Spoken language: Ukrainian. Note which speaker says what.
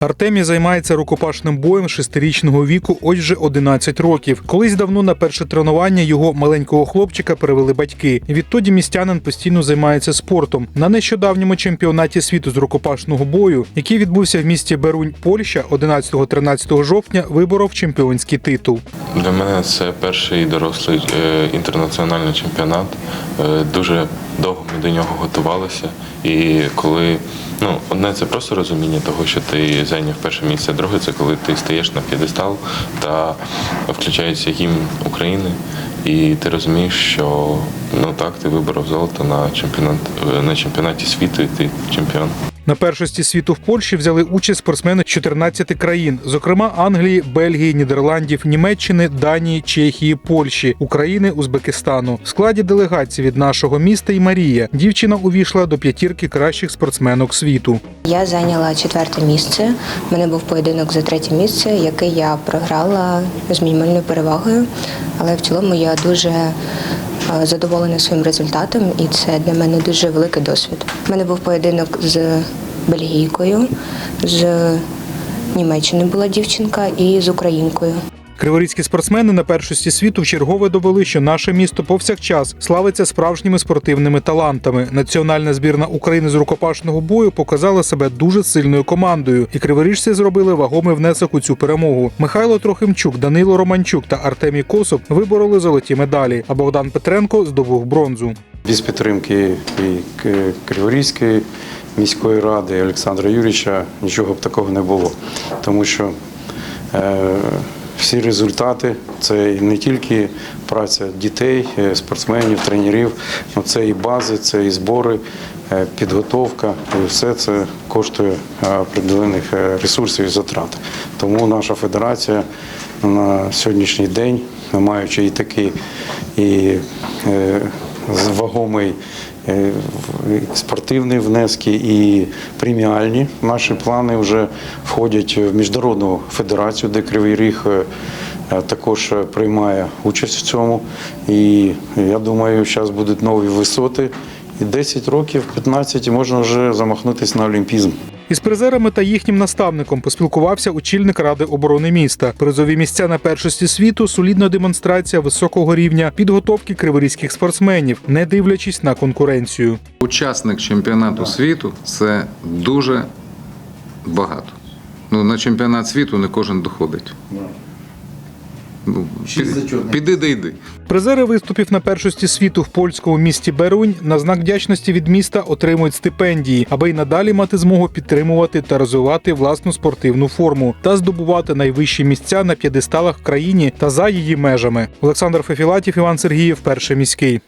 Speaker 1: Артемій займається рукопашним боєм шестирічного віку ось вже 11 років. Колись давно на перше тренування його маленького хлопчика перевели батьки. Відтоді містянин постійно займається спортом. На нещодавньому чемпіонаті світу з рукопашного бою, який відбувся в місті Берунь, Польща, 11-13 жовтня, виборов чемпіонський титул.
Speaker 2: Для мене це перший дорослий е, інтернаціональний чемпіонат. Е, Дуже довго ми до нього готувалися. І коли ну, одне це просто розуміння того, що ти зайняв перше місце, друге це коли ти стаєш на п'єдестал та включається гімн України, і ти розумієш, що ну так, ти виборов золото на чемпіонат на чемпіонаті світу, і ти чемпіон.
Speaker 1: На першості світу в Польщі взяли участь спортсмени з 14 країн, зокрема Англії, Бельгії, Нідерландів, Німеччини, Данії, Чехії, Польщі, України, Узбекистану. В складі делегації від нашого міста і Марія дівчина увійшла до п'ятірки кращих спортсменок світу.
Speaker 3: Я зайняла четверте місце. У мене був поєдинок за третє місце, який я програла з мінімальною перевагою. Але в цілому я дуже задоволена своїм результатом, і це для мене дуже великий досвід. У мене був поєдинок з бельгійкою, з Німеччини була дівчинка і з українкою.
Speaker 1: Криворізькі спортсмени на першості світу вчергове довели, що наше місто повсякчас славиться справжніми спортивними талантами. Національна збірна України з рукопашного бою показала себе дуже сильною командою, і криворіжці зробили вагомий внесок у цю перемогу. Михайло Трохимчук, Данило Романчук та Артемій Косов вибороли золоті медалі. А Богдан Петренко здобув бронзу.
Speaker 4: Без підтримки і Криворізької міської ради Олександра Юрійовича нічого б такого не було. Тому що е, всі результати це не тільки праця дітей, е, спортсменів, тренерів, але це і бази, це і збори, е, підготовка. І все це коштує е, определених ресурсів і затрат. Тому наша федерація на сьогоднішній день, маючи і такий і вагомий спортивні внески і преміальні. Наші плани вже входять в міжнародну федерацію, де Кривий Ріг е, е, також е, приймає участь в цьому. І я думаю, зараз будуть нові висоти. І 10 років, 15 і можна вже замахнутися на олімпізм.
Speaker 1: Із призерами та їхнім наставником поспілкувався очільник ради оборони міста. Призові місця на першості світу солідна демонстрація високого рівня підготовки криворізьких спортсменів, не дивлячись на конкуренцію.
Speaker 5: Учасник чемпіонату світу це дуже багато. Ну, на чемпіонат світу не кожен доходить. Ну, піди, піди да йди.
Speaker 1: Призери виступів на першості світу в польському місті Берунь на знак вдячності від міста отримують стипендії, аби й надалі мати змогу підтримувати та розвивати власну спортивну форму та здобувати найвищі місця на п'єдесталах в країні та за її межами. Олександр Фефілатів, Іван Сергіїв, перший міський.